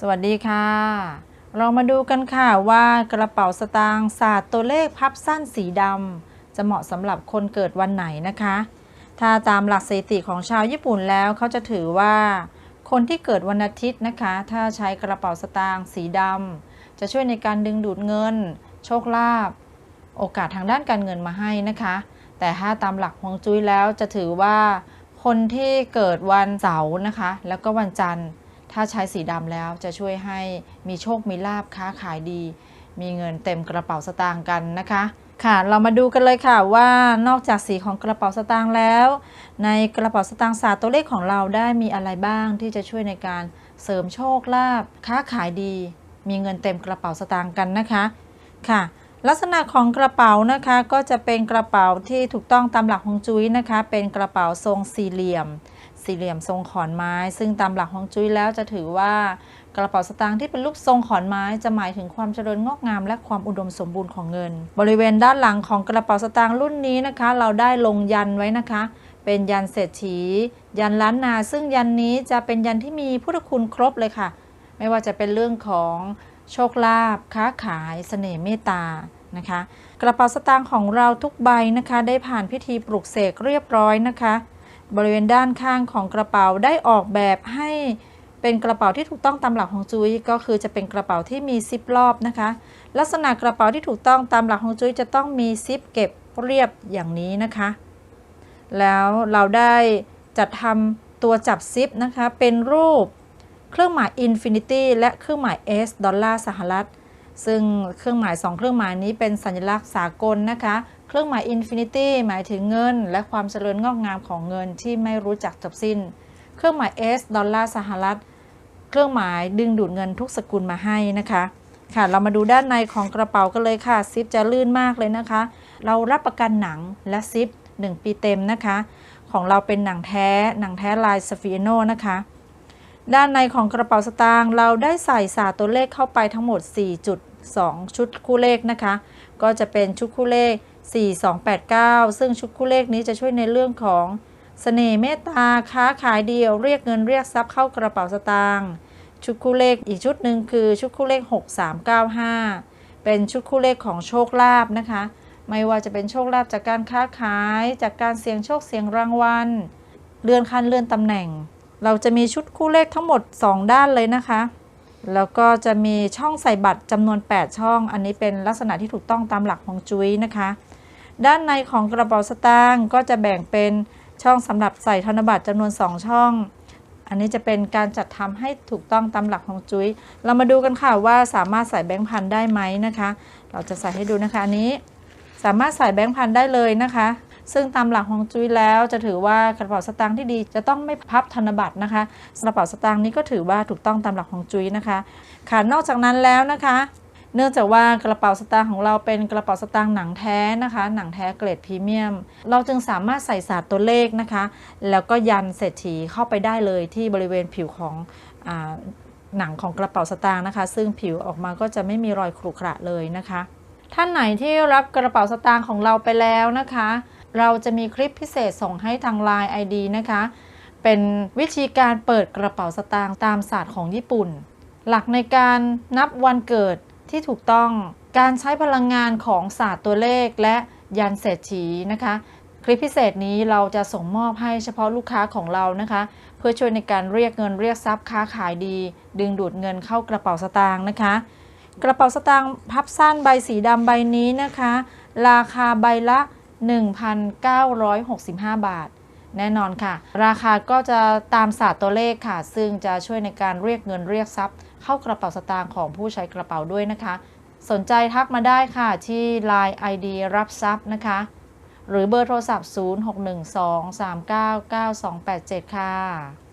สวัสดีค่ะ เรามาดูกันค่ะว่ากระเป๋าสตางค์ศาสตร์ตัวเลขพับสั้นสีดำจะเหมาะสำหรับคนเกิดวันไหนนะคะ ถ้าตามหลักสถิติของชาวญี่ปุ่นแล้วเขาจะถือว่า คนที่เกิดวันอาทิตย์นะคะ ถ้าใช้กระเป๋าสตางค์สีดำจะช่วยในการดึงดูดเงิน โชคลาภโอกาสทางด้านการเงินมาให้นะคะ แต่ถ้าตามหลักฮวงจุ้ยแล้วจะถือว่า คนที่เกิดวันเสาร์นะคะ แล้วก็วันจันทร์ ถ้าใช้สีดำแล้วจะช่วยให้มีโชคมีลาบค้าขายดี มีเงินเต็มกระเป๋าสตางค์กันนะคะ ค่ะเรามาดูกันเลยค่ะว่านอกจากสีของกระเป๋าสตางค์แล้ว ในกระเป๋าสตางค์ศาสตร์ตัวเลขของเราได้มีอะไรบ้างที่จะช่วยในการเสริมโชคลาภค้าขายดี มีเงินเต็มกระเป๋าสตางค์กันนะคะค่ะลักษณะของกระเป๋านะคะก็จะเป็นกระเป๋าที่ถูกต้องตามหลักฮวงจุ้ยนะคะ เป็นกระเป๋าทรงสี่เหลี่ยม สี่เหลี่ยมทรงขอนไม้ ซึ่งตามหลักฮวงจุ้ยแล้วจะถือว่ากระเป๋าสตางค์ที่เป็นรูปทรงขอนไม้จะหมายถึงความเจริญงอกงาม และความอุดมสมบูรณ์ของเงิน บริเวณด้านหลังของกระเป๋าสตางค์รุ่นนี้นะคะ เราได้ลงยันไว้นะคะ เป็นยันเศรษฐี ยันล้านนา ซึ่งยันนี้จะเป็นยันที่มีพุทธคุณครบเลยค่ะ ไม่ว่าจะเป็นเรื่องของโชคลาภค้าขายเสน่ห์เมตตานะคะ กระเป๋าสตางค์ของเราทุกใบนะคะ ได้ผ่านพิธีปลุกเสกเรียบร้อยนะคะ บริเวณด้านข้างของกระเป๋าได้ออกแบบให้เป็นกระเป๋าที่ถูกต้องตามหลักของจุ้ยก็คือจะเป็นกระเป๋าที่มีซิปรอบนะคะ ลักษณะกระเป๋าที่ถูกต้องตามหลักของจุ้ยจะต้องมีซิปเก็บเรียบอย่างนี้นะคะ แล้วเราได้จัดทำตัวจับซิปนะคะ เป็นรูปเครื่องหมาย Infinity และเครื่องหมาย S ดอลลาร์สหรัฐ ซึ่งเครื่องหมาย 2 เครื่องหมายนี้เป็นสัญลักษณ์สากลนะคะ เครื่องหมาย Infinity หมายถึงเงิน และความเจริญงอกงามของเงินที่ไม่รู้จักจบสิ้น เครื่องหมาย S ดอลลาร์สหรัฐ เครื่องหมายดึงดูดเงินทุกสกุลมาให้นะคะ ค่ะ เรามาดูด้านในของกระเป๋ากันเลยค่ะ ซิปจะลื่นมากเลยนะคะ เรารับประกันหนังและซิป 1 ปีเต็มนะคะ ของเราเป็นหนังแท้ หนังแท้ลายสฟิโนนะคะ ด้านในของกระเป๋าสตางค์เราได้ใส่ศาสตร์ตัวเลขเข้าไปทั้งหมด4.2ชุดคู่เลขนะคะ ก็จะเป็นชุดคู่เลข 4289 ซึ่งชุดคู่เลขนี้จะช่วยในเรื่องของเสน่ห์เมตตาค้าขายเดียว เรียกเงินเรียกทรัพย์เข้ากระเป๋าสตางค์ชุดคู่เลขอีกชุดหนึ่งคือชุดคู่เลข 6395 เป็นชุดคู่เลขของโชคลาภนะคะ ไม่ว่าจะเป็นโชคลาภจากการค้าขาย จากการเสี่ยงโชคเสี่ยงรางวัลเลื่อนขั้นเลื่อนตำแหน่ง เราจะมีชุดคู่เลขทั้งหมด 2 ด้านเลยนะคะ แล้วก็จะมีช่องใส่บัตรจำนวน 8 ช่อง อันนี้เป็นลักษณะที่ถูกต้องตามหลักของจุ้ยนะคะ ด้านในของกระเป๋าสตางค์ก็จะแบ่งเป็นช่องสำหรับใส่ธนบัตรจำนวน 2 ช่อง อันนี้จะเป็นการจัดทำให้ถูกต้องตามหลักของจุ้ย เรามาดูกันค่ะว่าสามารถใส่แบงค์พันได้ไหมนะคะ เราจะใส่ให้ดูนะคะอันนี้ สามารถใส่แบงค์พันได้เลยนะคะ ซึ่งตามหลักของจุ้ยแล้วจะถือว่ากระเป๋าสตางค์ที่ดีจะต้องไม่พับธนบัตรนะคะกระเป๋าสตางค์นี้ก็ถือว่าถูกต้องตามหลักของจุ้ยนะคะค่ะนอกจากนั้นแล้วนะคะเนื่องจากว่ากระเป๋าสตางค์ของเราเป็นกระเป๋าสตางค์หนังแท้นะคะ หนังแท้เกรดพรีเมียม เราจึงสามารถใส่ศาสตร์ตัวเลขนะคะ แล้วก็ยันเศรษฐีเข้าไปได้เลยที่บริเวณผิวของอหนังของกระเป๋าสตางค์นะคะ ซึ่งผิวออกมาก็จะไม่มีรอยขรุขระเลยนะคะ ท่านไหนที่รับกระเป๋าสตางค์ของเราไปแล้วนะคะ เราจะมีคลิปพิเศษส่งให้ทาง Line ID นะคะ เป็นวิธีการเปิดกระเป๋าสตางค์ตามศาสตร์ของญี่ปุ่น หลักในการนับวันเกิดที่ถูกต้อง การใช้พลังงานของศาสตร์ตัวเลขและยันเศรษฐีนะคะ คลิปพิเศษนี้เราจะส่งมอบให้เฉพาะลูกค้าของเรานะคะ เพื่อช่วยในการเรียกเงินเรียกทรัพย์ค้าขายดี ดึงดูดเงินเข้ากระเป๋าสตางค์นะคะ กระเป๋าสตางค์พับสั้นใบสีดำใบนี้นะคะ ราคาใบละ 1,965 บาท แน่นอนค่ะ ราคาก็จะตามศาสตร์ตัวเลขค่ะ ซึ่งจะช่วยในการเรียกเงินเรียกทรัพย์ เข้ากระเป๋าสตางค์ของผู้ใช้กระเป๋าด้วยนะคะ สนใจทักมาได้ค่ะที่ Line ID รับทรัพย์นะคะ หรือเบอร์โทรศัพท์ 0612399287 ค่ะ